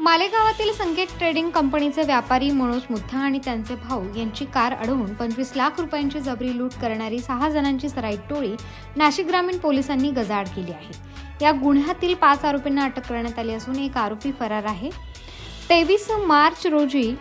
मालेगावातील संकेत trading कंपनीचे व्यापारी मनोज मुथा आणि त्यांचे भाऊ यांची कार अडवून पंचवीस लाख रुपयांची जबरी लूट करणारी सहा जणांची सराईट टोळी नाशिक ग्रामीण पोलिसांनी गजाआड केली आहे. या गुन्ह्यातील पाच आरोपींना अटक करण्यात आली असून एक आरोपी फरार आहे. तेवीस मार्च रोजी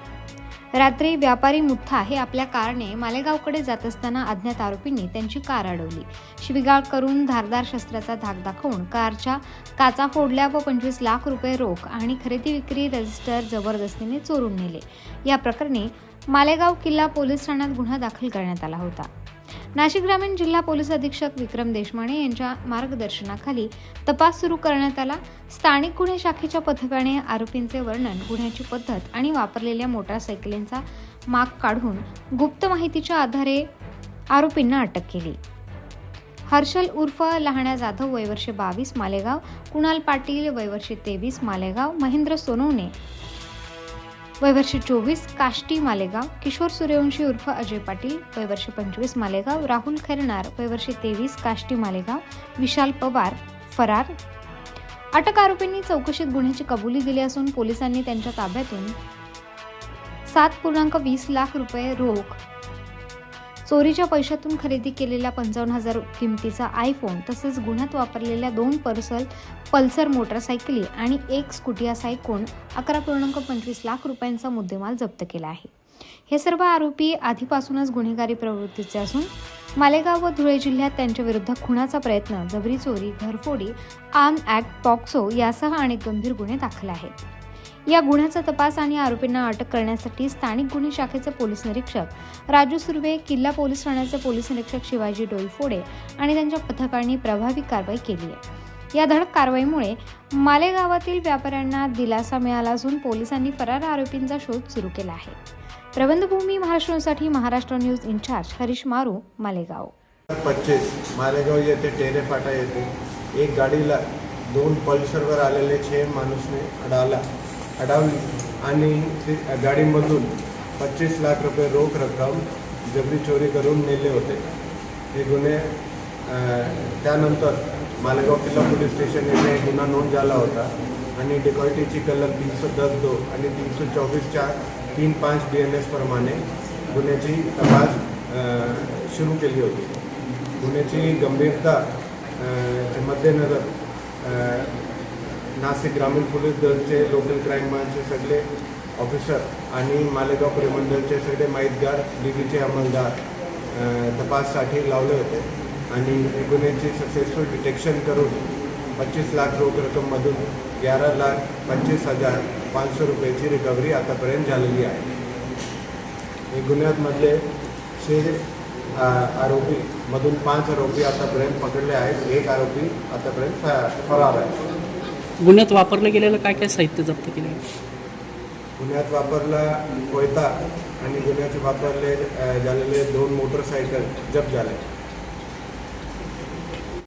रात्री व्यापारी मुठ्ठा हे आपल्या कारने मालेगावकडे जात असताना अज्ञात आरोपींनी त्यांची कार अडवली. शिवीगाळ करून धारदार शस्त्राचा धाक दाखवून कारच्या काचा फोडल्या व पंचवीस लाख रुपये रोख आणि खरेदी विक्री रजिस्टर जबरदस्तीने चोरून नेले. या प्रकरणी मालेगाव किल्ला पोलीस ठाण्यात गुन्हा दाखल करण्यात आला होता. नाशिक ग्रामीण जिल्हा पोलीस अधीक्षक विक्रम देशमाने यांच्या मार्गदर्शनाखाली तपास सुरू करण्यात आला. स्थानिक गुन्हे शाखेच्या पथकाने आरोपींचे वर्णन गुन्ह्याची पद्धत आणि वापरलेल्या मोटारसायकलींचा माग काढून गुप्त माहितीच्या आधारे आरोपींना अटक केली. हर्षल उर्फ लहाण्या जाधव वयवर्षे बावीस मालेगाव कुणाल पाटील वयवर्षे तेवीस मालेगाव महेंद्र सोनवणे वयवर्षे चोवीस काष्टी मालेगाव किशोर सूर्यवंशी उर्फ अजय पाटील वयवर्षे पंचवीस मालेगाव राहुल खैरनार वयवर्षे तेवीस काष्टी मालेगाव विशाल पवार फरार. अटक आरोपींनी चौकशीत गुन्ह्याची कबुली दिली असून पोलिसांनी त्यांच्या ताब्यातून सात पूर्णांक वीस लाख रुपये रोख चोरीच्या पैशातून खरेदी केलेला पंचावन्न हजार किमतीचा आयफोन तसेच गुन्ह्यात वापरलेल्या दोन पर्सल पल्सर मोटरसायकली आणि एक स्कुटिया सायकोन अकरा पूर्णांक पंचवीस लाख रुपयांचा मुद्देमाल जप्त केला आहे. हे सर्व आरोपी आधीपासूनच गुन्हेगारी प्रवृत्तीचे असून मालेगाव व धुळे जिल्ह्यात त्यांच्या विरुद्ध खुनाचा प्रयत्न जबरी चोरी घरफोडी आर्म ॲक्ट पॉक्सो यासह अनेक गंभीर गुन्हे दाखल आहेत. या गुन्ह्याचा तपास आणि आरोपींना अटक करण्यासाठी स्थानिक गुन्हे शाखेचे पोलीस निरीक्षक राजू सुर्वे किल्ला पोलीस ठाण्याचे पोलीस निरीक्षक शिवाजी डोईफोडे आणि त्यांच्या पथकांनी प्रभावी कारवाई केली आहे. या धडक कारवाईमुळे मालेगावातील व्यापाऱ्यांना दिलासा मिळाला असून पोलिसांनी फरार आरोपींचा शोध सुरू केला आहे. प्रबंधभूमी महाराष्ट्रासाठी महाराष्ट्र न्यूज इन्चार्ज हरीश मारू मालेगाव. पच्चीस. मालेगाव येथे टेरे फाटा येथे एक गाडीला दोन पल्सरवर आलेले छे माणूसने अडावला. अडावली आणि ती गाडीमधून पच्चीस लाख रुपये रोख रक्कम जबरी चोरी करून नेले होते. हे गुन्हे त्यानंतर मालेगाव किल्ला पोलीस स्टेशन येथे एक गुन्हा नोंद झाला होता आणि डिकॉल्टीची कलम तीनशे दस दो आणि तीनशे चोवीसच्या तीन पाच डी एन एस प्रमाणे गुन्ह्याची तपास सुरू केली होती. गुन्ह्याची गंभीरता मध्यनजर नाशिक ग्रामीण पोलीस दलचे लोकल क्राईम ब्रांचचे सगळे ऑफिसर आणि मालेगाव परिमंडळचे सगळे माहितगार डीबीचे अंमलदार तपाससाठी लावले होते. आणि गुन्ह्याची सक्सेसफुल डिटेक्शन करून पच्चीस लाख रोख रक्कममधून ग्यारा लाख पंचवीस हजार पाचशे रुपयाची रिकव्हरी आतापर्यंत झालेली आहे. हे गुन्ह्यातमधले छे आरोपी मधून पाच आरोपी आतापर्यंत पकडले आहेत. एक आरोपी आतापर्यंत फरार आहे. गुन्ह्यात वापरलं गेलेलं काय काय साहित्य जप्त केलं आहे? गुन्ह्यात वापरला कोयता आणि गुन्ह्यात वापरले झालेले दोन मोटरसायकल जप्त झाले.